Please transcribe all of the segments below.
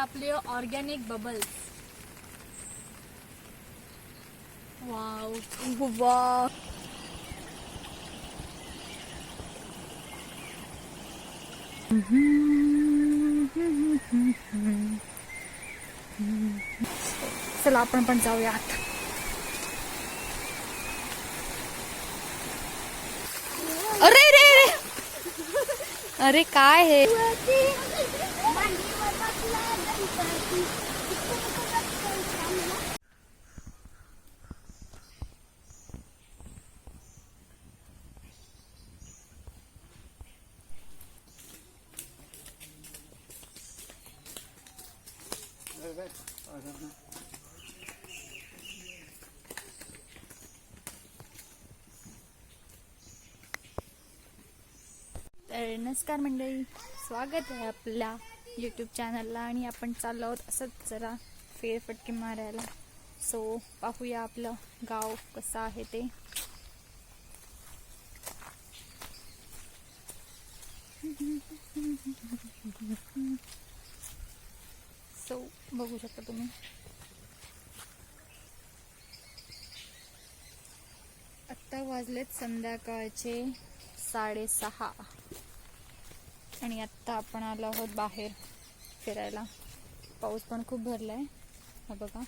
आपले organic bubbles. Wow. Wow चला आपण पण जाऊयात. अरे रे रे. अरे काय हे? तर नमस्कार मंडळी स्वागत आहे आपल्या यूट्यूब चॅनलला आणि आपण चाललो आहोत असंच जरा फेरफटके मारायला. सो पाहूया आपलं गाव कसं आहे ते. सो बघू शकता तुम्ही. आत्ता वाजलेत संध्याकाळचे साडेसहा. आणि आत्ता आपण आलो आहोत बाहेर फिरायला. पाऊस पण खूप भरलाय. हा बघा.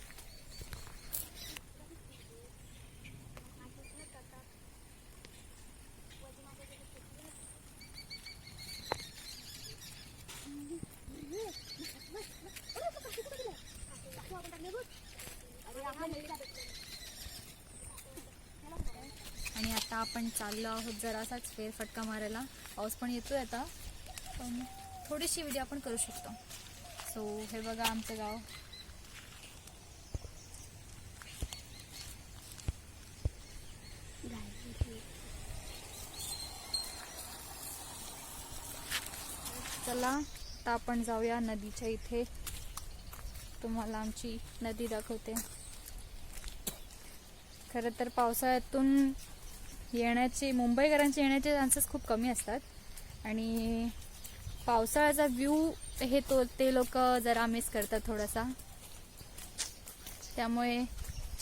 आणि आता आपण चाललो आहोत जरासाच फेरफटका मारायला. पाऊस पण येतोय आता. पण थोडीशी व्हिडिओ आपण करू शकतो. सो हे बघा आमचं गाव. चला आता आपण जाऊया नदीच्या इथे. तुम्हाला आमची नदी दाखवते. खरं तर पावसाळ्यातून येण्याचे मुंबईकरांचे येण्याचे चान्सेस खूप कमी असतात. आणि पावसाळ्याचा व्ह्यू हे तो ते लोक जरा मिस करतात थोडासा. त्यामुळे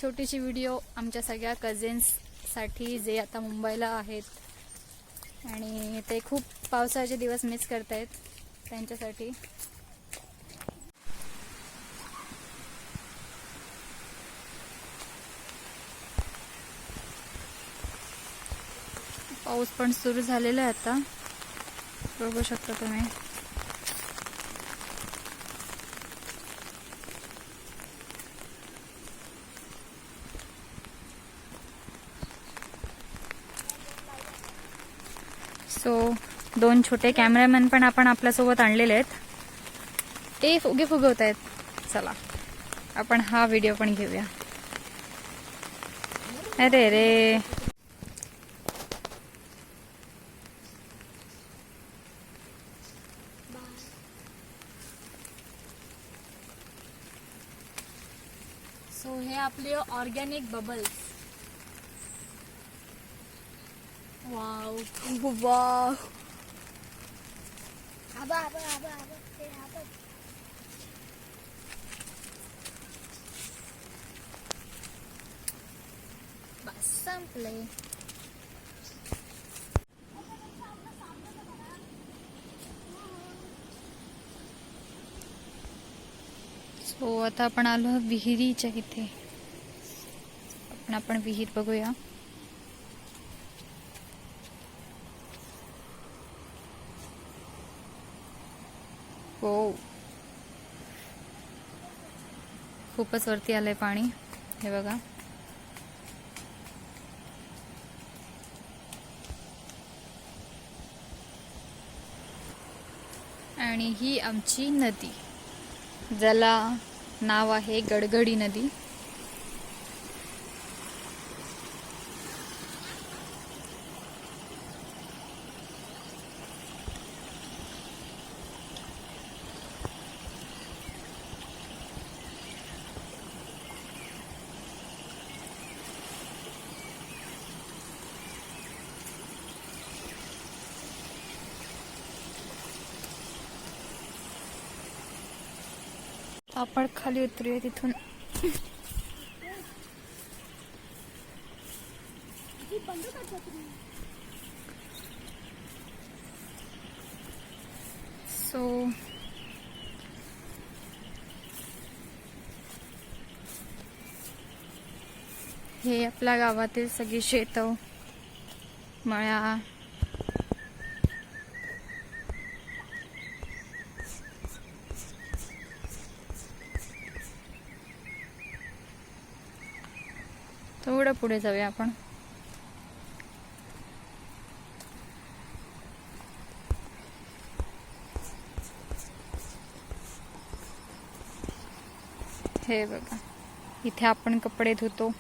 छोटीशी व्हिडिओ आमच्या सगळ्या कझिन्ससाठी जे आता मुंबईला आहेत आणि ते खूप पावसाळ्याचे दिवस मिस करत आहेत त्यांच्यासाठी. पाऊस पण सुरू झालेला आहे आता. बघू शकता तुम्ही. सो दोन छोटे कॅमेरामॅन पण आपण आपल्यासोबत आणलेले आहेत. ते फुगे फुगवत आहेत चला आपण हा व्हिडिओ पण घेऊया. अरे रे सो हे आपले ऑर्गॅनिक बबल्स. Wow wow. आबा आबा आबा आबा ते आबा. बस संपले सो आता आपण आलो विहिरीच्या इथे. आपण आपण विहीर बघूया. हो खूपच वरती आलंय पाणी. हे बघा. आणि ही आमची नदी. ज्याला नाव आहे गडगडी नदी. आपण खाली उतरूया तिथून. सो हे आपल्या गावातील सगळी शेत मळ्या थोडं पुढे जाऊया आपण. हे बघा इथे आपण कपडे धुतो.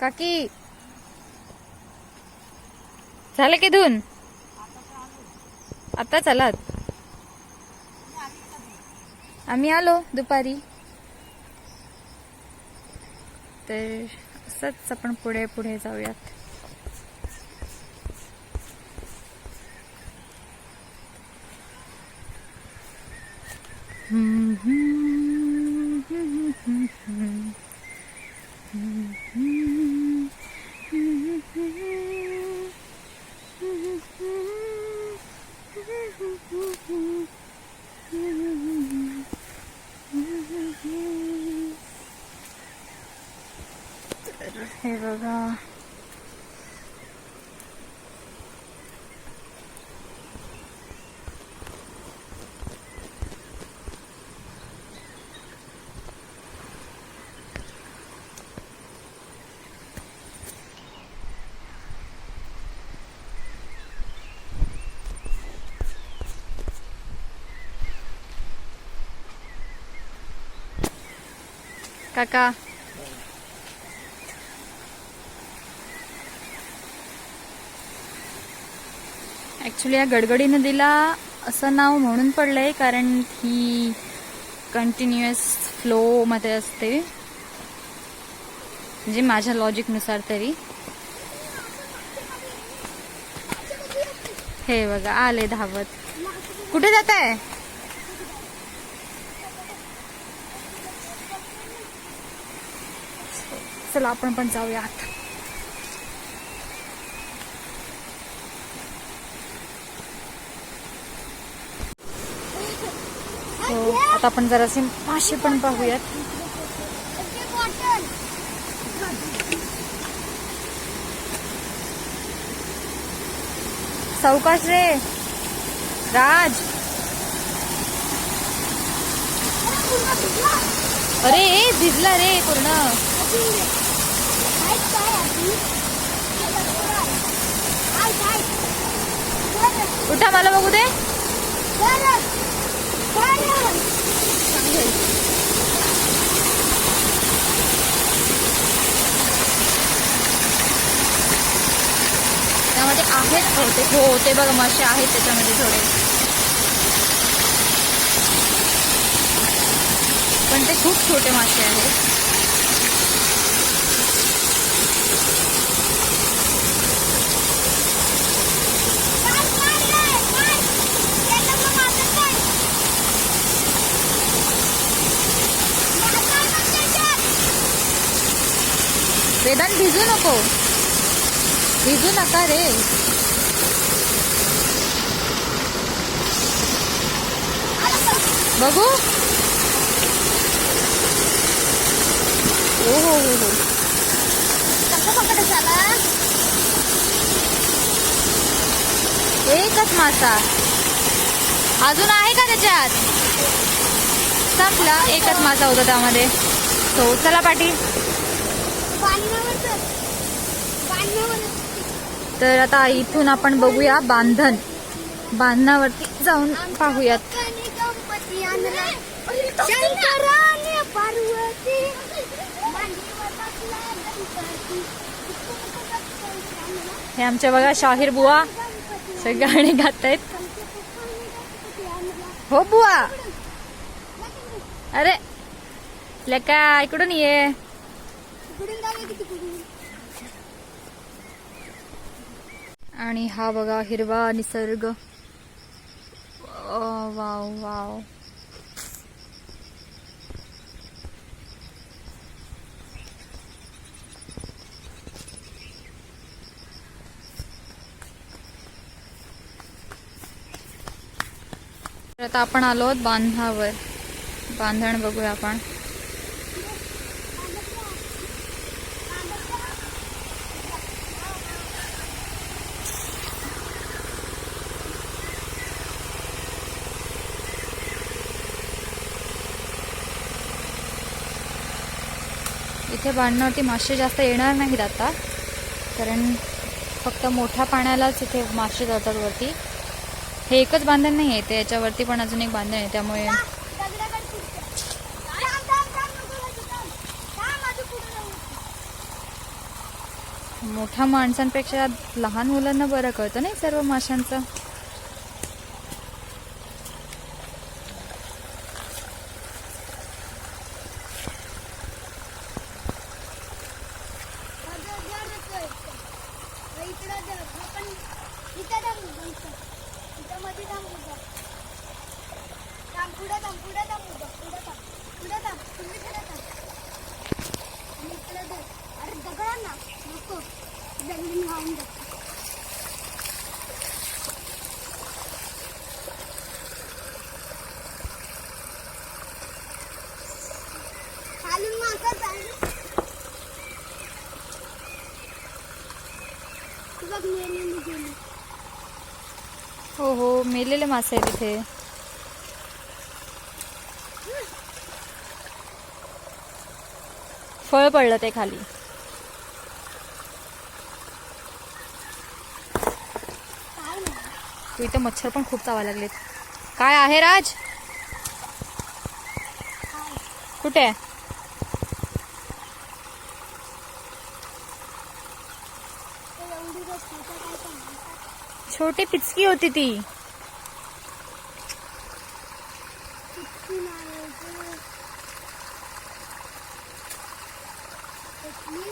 काकी! झालं की धुन? आता चालत. आम्ही आलो दुपारी. तर असंच आपण पुढे पुढे जाऊयात. हे बघा काका ॲक्च्युली या गडगडी नदीला असं नाव म्हणून पडलंय कारण ही कंटिन्युअस फ्लोमध्ये असते. म्हणजे माझ्या लॉजिकनुसार तरी. हे बघा आले धावत. कुठे जात आहे? चला आपण पण जाऊया आता हो, आता आपण जरासे मासे पण पाहूयात. सावकाश रे. राज. अरे भिजला रे पूर्ण. उठा मला बघू दे. त्यामध्ये आहेत थोडे हो ते बघा मासे आहेत त्याच्यामध्ये थोडे. पण ते खूप छोटे मासे आहेत. पण भिजू नको. भिजू नका रे. बघू. हो हो हो हो. एकच मासा. अजून आहे का त्याच्यात? संपला. एकच मासा होता त्यामध्ये. तो चला पाटील. तर आता इथून आपण बघूया बांधण बांधणावरती जाऊन पाहूयात. हे आमच्या बघा शाहीर बुवा सगळे गाणे गात आहेत हो बुवा. अरे लेका इकडून ये तिकडून जाऊया की तिकडून आणि हा बघा हिरवा निसर्ग. Wow wow. आता आपण आलो आहोत बांधावर. बांधण बघूया आपण. इथे बांधण्यावरती मासे जास्त येणार नाहीत आता. कारण फक्त मोठ्या पाण्यालाच इथे मासे जातात वरती. हे एकच बांधण नाही आहे ते याच्यावरती पण अजून एक बांधण आहे त्यामुळे मोठ्या माणसांपेक्षा लहान मुलांना बरं कळतं नाही सर्व माशांचं. अरे दगडा ना नको. जंगली वाहून जातो खालून मागं चालू गेली. हो हो मेलेले मासे आहेत तिथे फळ पडलं ते खाली. तू इथं मच्छर पण खूप चावा लागलेत. काय आहे राज? कुठे? आहे छोटी पिचकी होती ती किती नाही ते. कुठली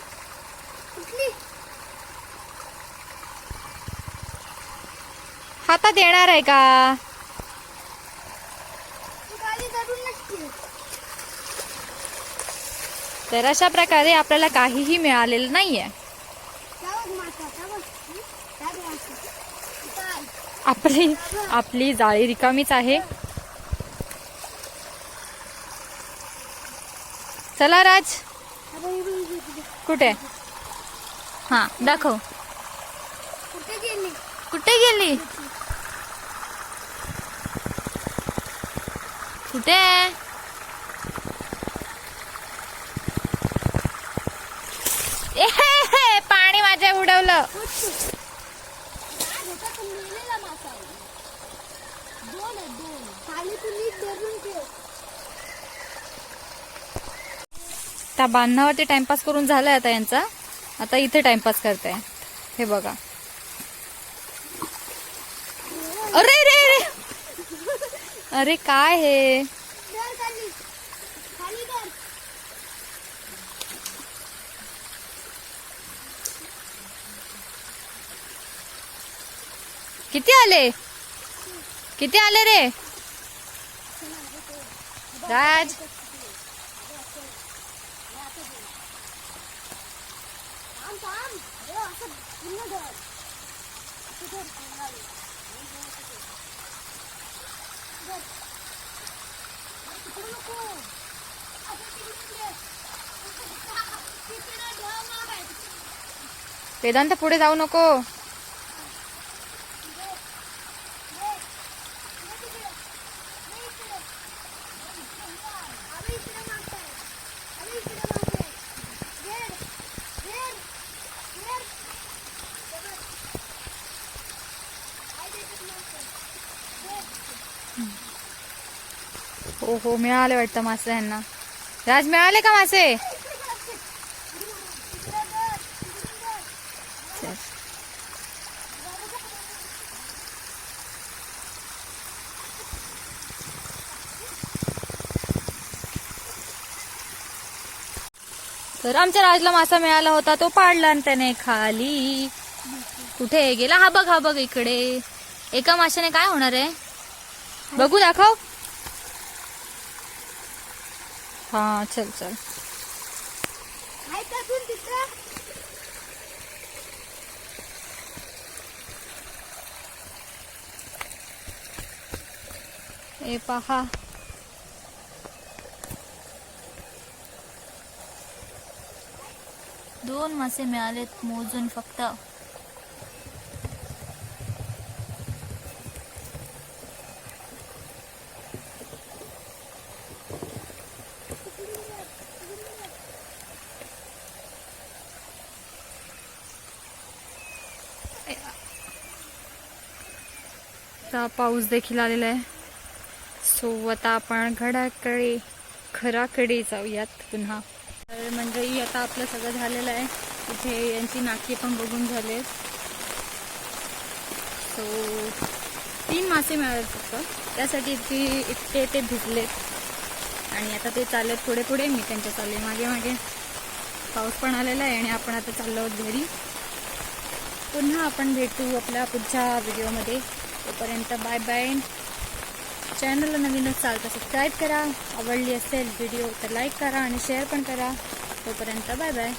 कुठली हातात येणार आहे का तर अशा प्रकारे आपल्याला काहीही मिळालेलं नाहीये. आपली आपली जाळी रिकामीच आहे. चला राज. कुठे? हा दाखव. कुठे गेली? कुठे गेली? कुठे? पाणी माझ्या उडवलं खाली तू नीट धरून ठेव त्या बांधणावरती टाइमपास करून झालाय आता यांचा. आता इथे टाइमपास करताय हे बघा. अरे रे रे अरे काय हे? किती आले? किती आले रे? राज थांब थांब हे असं पूर्ण धर असं धर खाली. धर. अरे तिकडे नको असं तिकडे तिकडे धर मागे. वेदांत पुढे जाऊ नको हो हो मिळाले वाटतं मासे यांना. राज मिळाले का मासे? तर आमच्या राजला मासा मिळाला होता तो पाडला आणि त्याने खाली. कुठे गेला? हा बघ हा बघ इकडे. एका माशाने काय होणार आहे? बघू दाखव. हा चल चल. ए पहा. दोन मासे मिळालेत मोजून फक्त. पाऊस देखील आलेला आहे. सो आता आपण घडाकडे घराकडे जाऊयात पुन्हा. तर म्हणजे मंडळी आता आपलं सगळं झालेलं आहे. इथे यांची नाकी पण बघून झाले सो तीन मासे मिळाले फक्त. त्यासाठी ती इतके ते भिजलेत आणि आता ते चाललेत पुढे पुढे. मी त्यांच्या चालले मागे मागे. पाऊस पण आलेला आहे आणि आपण आता चाललो आहोत घरी. पुन्हा आपण भेटू आपल्या पुढच्या व्हिडिओमध्ये तोपर्यंत बाय बाय. चॅनलला नवीन असाल तर सबस्क्राईब करा. आवडली असेल व्हिडिओ तर लाईक करा आणि शेअर पण करा. तोपर्यंत बाय बाय.